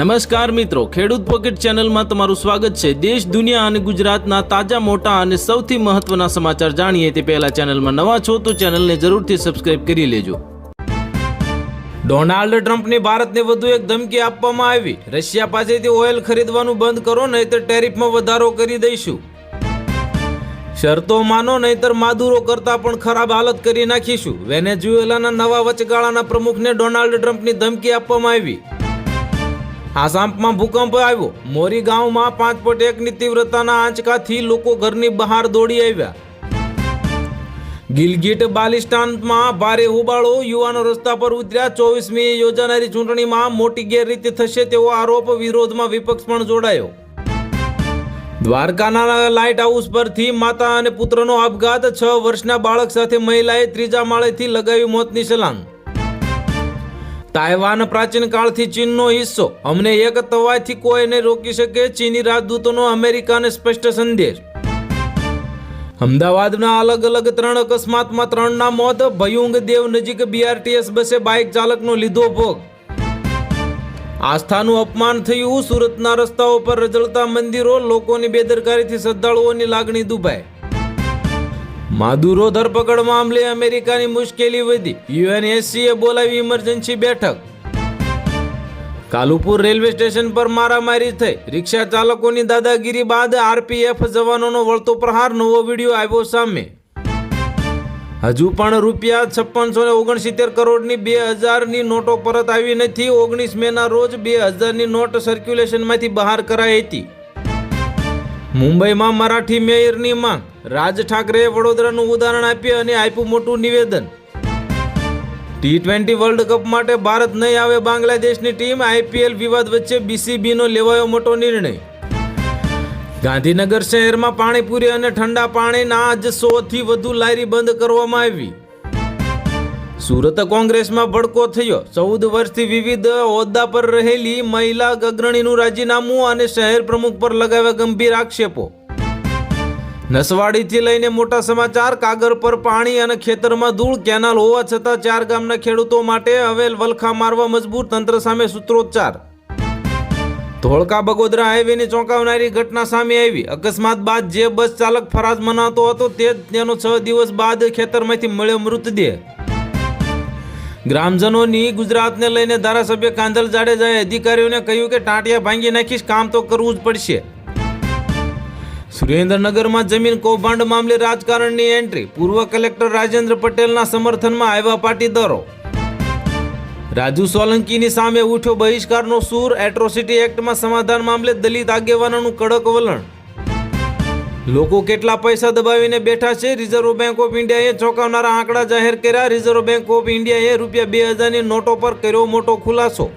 નમસ્કાર મિત્રો, ખેડૂત પોકેટ ચેનલમાં તમારું સ્વાગત છે. દેશ, દુનિયા અને ગુજરાતના તાજા, મોટા અને સૌથી મહત્વના સમાચાર જાણીએ તે પહેલા ચેનલમાં નવા છો તો ચેનલને જરૂરથી સબસ્ક્રાઇબ કરી લેજો. ડોનાલ્ડ ટ્રમ્પને ભારતને વધુ એક ધમકી આપવામાં આવી. રશિયા પાસેથી ઓઇલ ખરીદવાનું બંધ કરો, નહીતર ટેરિફમાં વધારો કરી દઈશું. શરતો માનો, નહીતર માદુરો કરતા પણ ખરાબ હાલત કરી નાખીશું. વેનેઝુએલાના નવા વચગાળાના પ્રમુખને ડોનાલ્ડ ટ્રમ્પની ધમકી આપવામાં આવી. આસામમાં ભૂકંપ આવ્યો. મોરી ગામમાં પાંચ પોઈન્ટ એકની તીવ્રતાના આંચકાથી લોકો ઘરની બહાર દોડી આવ્યા. ગિલગિટ બાલિસ્તાનમાં ભારે હોબાળો યુવાનો રસ્તા પર ઉતર્યા. ચોવીસમી યોજાનારી ચૂંટણીમાં મોટી ગેરરીતિ થશે તેવો આરોપ વિરોધમાં વિપક્ષ પણ જોડાયો. દ્વારકાના લાઇટ હાઉસ પરથી માતા અને પુત્રનો આપઘાત. છ વર્ષના બાળક સાથે મહિલાએ ત્રીજા માળેથી લગાવી મોતની સલાંગ તાઇવાન પ્રાચીન કાળથી ચીનનો હિસ્સો. અમને એક તવાથી કોઈ નહીં રોકી શકે ચીની રાજદૂતોનો અમેરિકાને સ્પષ્ટ સંદેશ. અમદાવાદના અલગ અલગ ત્રણ અકસ્માતમાં ત્રણના મોત, ભયુંગ દેવ નજીક બીઆરટીએસ બસે બાઇક ચાલકનો લીધો ભોગ. આસ્થાનું અપમાન થયું, સુરતના રસ્તાઓ પર રજળતા મંદિરો, લોકોની બેદરકારીથી શ્રદ્ધાળુઓની લાગણી દુભાઈ. માદુરો ધરપકડ મામલે અમેરિકાની મુશ્કેલી વધી. યુએનએસસીએ બોલાવી ઇમરજન્સી બેઠક. કાલુપુર રેલવે સ્ટેશન પર મારામારી થઈ. રિક્ષા ચાલકોની દાદાગીરી બાદ આરપીએફ જવાનોનો વળતો પ્રહાર, નવો વીડિયો આવ્યો સામે. હજુ પણ રૂપિયા છપ્પનસો ને ઓગણસિત્તેર કરોડની બે હજારની નોટો પરત આવી નથી. ઓગણીસ મેના રોજ બે હજારની નોટ સર્ક્યુલેશનમાંથી બહાર કરાઈ હતી. મુંબઈમાં મરાઠી મેયરની માંગ. રાજ ઠાકરેએ વડોદરાનું ઉદાહરણ આપ્યું અને આપ્યું મોટું નિવેદન. ટી ટ્વેન્ટી વર્લ્ડ કપ માટે ભારત નહીં આવે બાંગ્લાદેશની ટીમ, આઈપીએલ વિવાદ વચ્ચે બીસીબીનો લેવાયો મોટો નિર્ણય. ગાંધીનગર શહેરમાં પાણીપુરી અને ઠંડા પાણીના આજ સોથી વધુ લારી બંધ કરવામાં આવી. સુરત કોંગ્રેસમાં ભડકો થયો. ચૌદ વર્ષથી વિવિધ હોદ્દા પર રહેલી મહિલા અગ્રણીનું રાજીનામું અને શહેર પ્રમુખ પર લગાવ્યા ગંભીર આક્ષેપો. નસવાડીથી લઈને મોટા સમાચાર, કાગળ પર પાણી અને ખેતરમાં ધૂળ, કેનાલ હોવા છતાં ચાર ગામના ખેડૂતો માટે હવે વલખા મારવા મજબૂર, તંત્ર સામે સૂત્રોચ્ચાર. ધોળકા બગોદરા હાઈવેની ચોંકાવનારી ઘટના સામે આવી. અકસ્માત બાદ જે બસ ચાલક ફરાજ મનાતો હતો તે જ તેનો છ દિવસ બાદ ખેતરમાંથી મળ્યો મૃતદેહ. ગ્રામજનોની ગુજરાતને લઈને ધારાસભ્ય કાંધલ જાડેજાએ અધિકારીઓને કહ્યું કે ટાંટિયા ભાંગી નાખીશ, કામ તો કરવું જ પડશે. સુરેન્દ્રનગરમાં જમીન કૌભાંડ મામલે રાજકારણની એન્ટ્રી. પૂર્વ કલેક્ટર રાજેન્દ્ર પટેલના સમર્થનમાં આવ્યા પાટીદારો. રાજુ સોલંકીની સામે ઉઠ્યો બહિષ્કારનો સૂર. એટ્રોસિટી એક્ટમાં સમાધાન મામલે દલિત આગેવાનોનું કડક વલણ. લોકો કેટલા પૈસા દબાવીને બેઠા છે? રિઝર્વ બેંક ઓફ ઇન્ડિયાએ ચોંકાવનારા આંકડા જાહેર કર્યા. રિઝર્વ બેંક ઓફ ઇન્ડિયાએ રૂપિયા બે હજારની નોટો પર કર્યો મોટો ખુલાસો.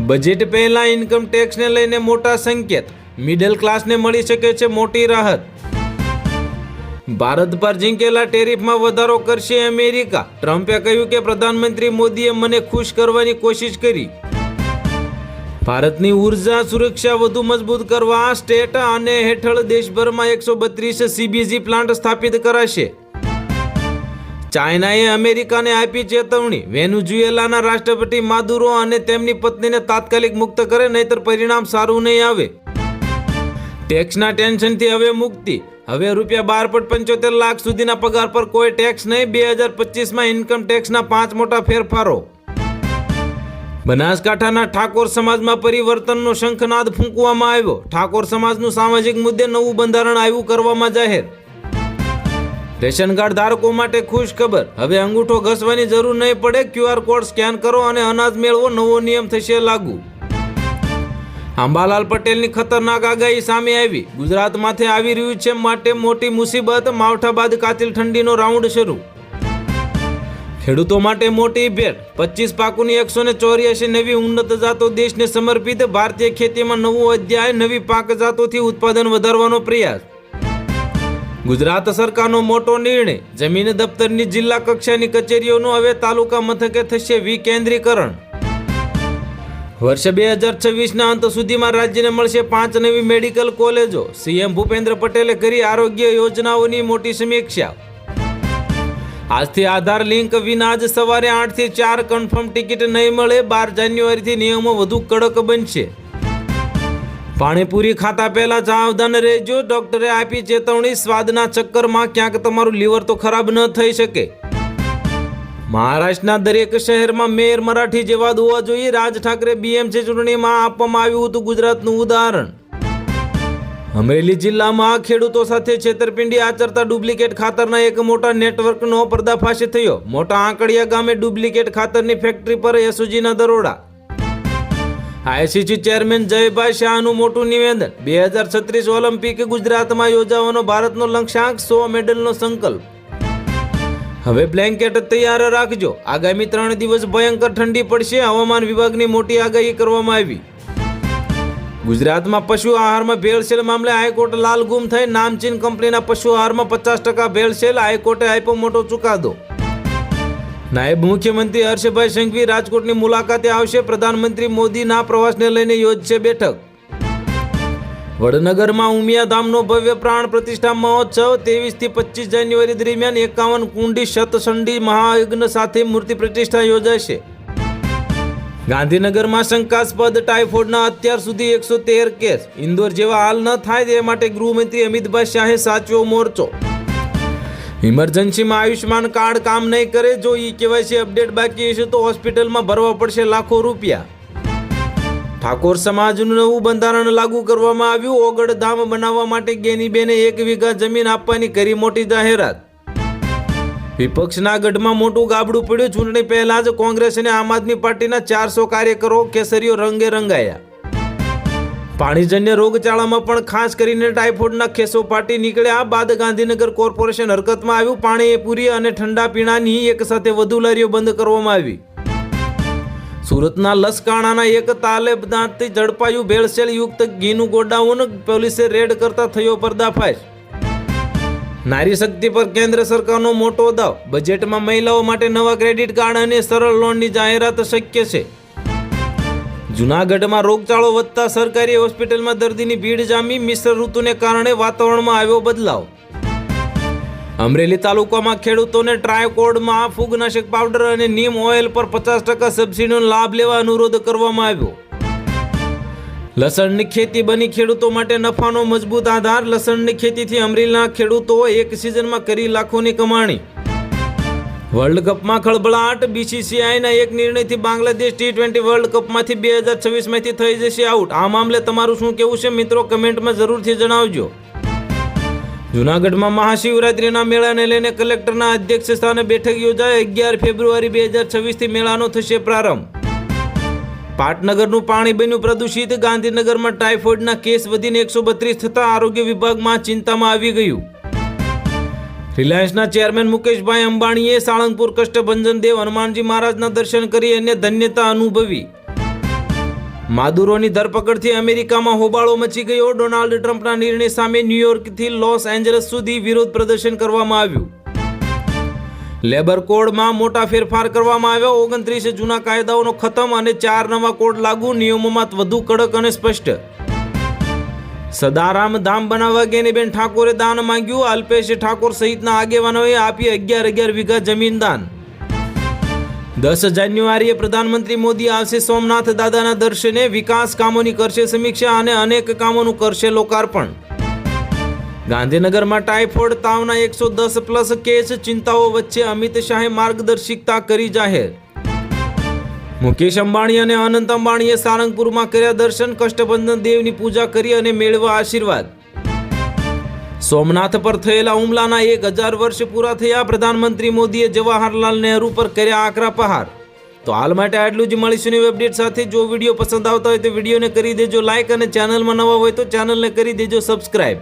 બજેટ પહેલા ઇન્કમ ટેક્સને લઈને મોટા સંકેત. મિડલ ક્લાસને મળી શકે છે મોટી રાહત. ભારત પર ઝીંકેલા ટેરિફમાં વધારો કરશે અમેરિકા. ટ્રમ્પે કહ્યું કે પ્રધાનમંત્રી મોદીએ મને ખુશ કરવાની કોશિશ કરી. ભારતની ઊર્જા સુરક્ષા વધુ મજબૂત કરવા સ્ટેટ અને હેઠળ દેશભરમાં એકસો બત્રીસ સીબીજી પ્લાન્ટ સ્થાપિત કરાશે. ચાઇનાએ અમેરિકાને આપી ચેતવણી. વેનુઝુએલાના રાષ્ટ્રપતિ માદુરો અને તેમની પત્નીને તાત્કાલિક મુક્ત કરે, નહીતર પરિણામ સારું નહીં આવે. ટેક્સના ટેન્શનથી હવે મુક્તિ. હવે રૂપિયા બાર પોઈન્ટ પંચોતેર લાખ સુધીના પગાર પર કોઈ ટેક્સ નહીં, બે હજાર પચીસમાં ઇન્કમ ટેક્સના પાંચ મોટા ફેરફારો. બનાસકાંઠાના ઠાકોર સમાજમાં પરિવર્તનનો શંખનાદ ફૂંકવામાં આવ્યો. ઠાકોર સમાજનું સામાજિક મુદ્દે નવું બંધારણ આવ્યું કરવામાં જાહેર. રેશન કાર્ડ ધારકો માટે ખુશ ખબર. હવે અંગૂઠો ઘસવાની જરૂર નહીં પડે ક્યુઆર કોડ સ્કેન કરો અને અનાજ મેળવો, નવો નિયમ થશે લાગુ. આંબાલાલ પટેલની ખતરનાક આગાહી સામે આવી. ગુજરાતમાંથી આવી રહ્યું છે માટે મોટી મુસીબત, માવઠા બાદ કાતિલ ઠંડીનો રાઉન્ડ શરૂ. ખેડૂતો માટે મોટી ભેટ. પચીસ પાકોની એકસો ને ચોર્યાસી નવી ઉન્નત જાતો દેશને સમર્પિત. ભારતીય ખેતીમાં નવો અધ્યાય, નવી પાક જાતોથી ઉત્પાદન વધારવાનો પ્રયાસ. ગુજરાત સરકારનો મોટો નિર્ણય. જમીન દફતરની જિલ્લા કક્ષાની કચેરીઓનું હવે તાલુકા મથકે થશે વિકેન્દ્રીકરણ. વર્ષ બે હજાર છવ્વીસના અંત સુધીમાં રાજ્યને મળશે પાંચ નવી મેડિકલ કોલેજો. સીએમ ભૂપેન્દ્ર પટેલે કરી આરોગ્ય યોજનાઓની મોટી સમીક્ષા. આજથી આધાર લિંક વિના જ સવારે આઠથી ચાર કન્ફર્મ ટિકિટ નહીં મળે, બાર જાન્યુઆરીથી નિયમો વધુ કડક બનશે. પાણીપુરી ખાતા પહેલા સાવધાન રહેજો. ડોક્ટરે આપી ચેતવણી, સ્વાદના ચક્કરમાં ક્યાંક તમારું લીવર તો ખરાબ ન થઈ શકે. મહારાષ્ટ્રના દરેક શહેરમાં મેયર મરાઠી જેવા હોવા જોઈએ. રાજ ઠાકરે બીએમસી ચૂંટણીમાં આપવામાં આવ્યું હતું ગુજરાતનું ઉદાહરણ. અમરેલી જિલ્લામાં ખેડૂતો સાથે છેતરપિંડી આચરતા ડુપ્લિકેટ ખાતરના એક મોટા નેટવર્કનો પર્દાફાશ થયો. મોટા આંકડિયા ગામે ડુપ્લિકેટ ખાતરની ફેક્ટરી પર એસઓજીના દરોડા. આઈસીસી ચેરમેન જયભાઈ શાહનું મોટું નિવેદન. બે હજાર છત્રીસ ઓલિમ્પિક ગુજરાતમાં યોજાવાનો ભારતનો લક્ષ્યાંક, સો મેડલનો સંકલ્પ. હવે બ્લેન્કેટ તૈયાર રાખજો. આગામી ત્રણ દિવસ ભયંકર ઠંડી પડશે. હવામાન વિભાગની મોટી આગાહી કરવામાં આવી. ગુજરાતમાં પશુ આહારમાં ભેળસેળ મામલે હાઈકોર્ટ લાલ ગુમ થઈ. નામચીન કંપનીના પશુ આહારમાં પચાસ ટકા ભેળસેળ હાઈકોર્ટે આપ્યો મોટો ચુકાદો. નાયબ મુખ્યમંત્રી હર્ષભાઈ સંઘવી રાજકોટની મુલાકાતે આવશે. પ્રધાનમંત્રી મોદીના પ્રવાસને લઈને યોજશે બેઠક. વડનગરમાં ઉમિયાધામનો ભવ્ય પ્રાણ પ્રતિષ્ઠા મહોત્સવ ત્રેવીસથી પચીસ જાન્યુઆરી દરમિયાન એકાવન કુંડી શતસંડી મહાયજ્ઞ સાથે મૂર્તિ પ્રતિષ્ઠા યોજાશે. ગાંધીનગરમાં શંકાસ્પદ ટાઇફોઇડના અત્યાર સુધી એકસો તેર કેસ. ઇન્દોર જેવા હાલ ન થાય તે માટે ગૃહમંત્રી અમિતભાઈ શાહે સાચવ્યો મોરચો. ઇમરજન્સીમાં આયુષ્યમાન કાર્ડ કામ નહીં કરે, જો ઈ કેવાયસી અપડેટ બાકી હશે તો હોસ્પિટલમાં ભરવા પડશે લાખો રૂપિયા. ઠાકોર સમાજનું નવું બંધારણ લાગુ કરવામાં આવ્યું. ઓગળ ધામ બનાવવા માટે ગેનીબેને એક વીઘા જમીન આપવાની કરી મોટી જાહેરાત. વિપક્ષના ગઢમાં મોટું ગાબડું પડ્યું. ચૂંટણી પહેલા જ કોંગ્રેસ અને આમ આદમી પાર્ટીના ચારસો કાર્યકરો કેસરીઓ રંગે રંગાયા. પાણીજન્ય રોગચાળામાં પણ ખાસ કરીને ટાઇફોઇડના ખેસો પાટી નીકળ્યા. બાદ ગાંધીનગર કોર્પોરેશન હરકતમાં આવ્યું. પાણી પૂરી અને ઠંડા પીણાની એક સાથે વધુ લારીઓ બંધ કરવામાં આવી. સુરતના લસકાણાના એક તાલેબ દાંતથી ઝડપાયું ભેળસેળ યુક્ત ઘીનું ગોડાઉન પોલીસે રેડ કરતા થયો પર્દાફાશ. નારી શક્તિ પર કેન્દ્ર સરકારનો મોટો દાવ. બજેટમાં મહિલાઓ માટે નવા ક્રેડિટ કાર્ડ અને સરળ લોનની જાહેરાત શક્ય છે. જુનાગઢમાં રોગચાળો વધતા સરકારી હોસ્પિટલમાં દર્દીની ભીડ જામી. મિશ્ર ઋતુને કારણે વાતાવરણમાં આવ્યો બદલાવ. અમરેલી તાલુકામાં ખેડૂતોને ટ્રાયકોડમાં ફૂગનાશક પાવડર અને નીમ ઓઇલ પર પચાસ ટકા સબસિડીનો લાભ લેવા અનુરોધ કરવામાં આવ્યો. લસણની ખેતી બની ખેડૂતો માટે નફાનો મજબૂત આધાર. લસણની ખેતીથી અમરેલીના ખેડૂતો એક સિઝનમાં કરી લાખોની કમાણી. વર્લ્ડ કપમાં ખળભળાટ. બીસીસીઆઈના એક નિર્ણયથી બાંગ્લાદેશ ટી ટ્વેન્ટી વર્લ્ડ કપમાંથી બે હજાર છવ્વીસમાંથી થઈ જશે આઉટ આ મામલે તમારું શું કહેવું છે? મિત્રો કમેન્ટમાં જરૂરથી જણાવજો. જુનાગઢમાં મહાશિવરાત્રિના મેળાને લઈને કલેક્ટરના અધ્યક્ષ સ્થાને બેઠક યોજાઈ. અગિયાર ફેબ્રુઆરી બે હજાર છવ્વીસથી મેળાનો થશે પ્રારંભ. પાટનગરનું પાણી બન્યું પ્રદૂષિત. ગાંધીનગરમાં ટાઇફોઇડના કેસ વધીને એકસો બત્રીસ થતા આરોગ્ય વિભાગમાં ચિંતામાં આવી ગયું. રિલાયન્સના ચેરમેન મુકેશભાઈ અંબાણીએ સાળંગપુર કષ્ટભંજન દેવ હનુમાનજી મહારાજના દર્શન કરી અને ધન્યતા અનુભવી. માદુરોની ધરપકડથી અમેરિકામાં હોબાળો મચી ગયો. ડોનાલ્ડ ટ્રમ્પના નિર્ણય સામે ન્યૂયોર્કથી લોસ એન્જલસ સુધી વિરોધ પ્રદર્શન કરવામાં આવ્યું. લેબર કોડમાં મોટા ફેરફાર કરવામાં આવ્યા. ઓગણત્રીસ જૂના કાયદાઓનો ખતમ અને ચાર નવા કોડ લાગુ. નિયમોમાં વધુ કડક અને સ્પષ્ટ. સદારામ ધામ બનાવવા ગેનીબેન ઠાકોરે દાન માંગ્યું. અલ્પેશ ઠાકોર સહિતના આગેવાનોએ આપી અગિયાર અગિયાર વીઘા જમીન દાન. દસ જાન્યુઆરીએ પ્રધાનમંત્રી મોદી આવશે સોમનાથ દાદાના દર્શને, વિકાસ કામોની કરશે સમીક્ષા અને અનેક કામોનું કરશે લોકાર્પણ. ગાંધીનગરમાં ટાઇફોઇડ તાવના એકસો દસ પ્લસ કેસ, ચિંતાઓ વચ્ચે અમિત શાહે માર્ગદર્શિકતા કરી જાહેર. મુકેશ અંબાણી અને અનંત અંબાણીએ સારંગપુરમાં કર્યા દર્શન કષ્ટબંધન દેવની પૂજા કરી અને મેળવા આશીર્વાદ. સોમનાથ પર થયેલા હુમલાના એક હજાર વર્ષ પૂરા થયા પ્રધાનમંત્રી મોદીએ જવાહરલાલ નહેરુ પર કર્યા આકરા પહાર. તો હાલ માટે આટલું જ મળીશું નવી અપડેટ સાથે. જો વીડિયો પસંદ આવતા હોય તો વિડીયોને કરી દેજો લાઇક અને ચેનલમાં નવા હોય તો ચેનલને કરી દેજો સબસ્ક્રાઇબ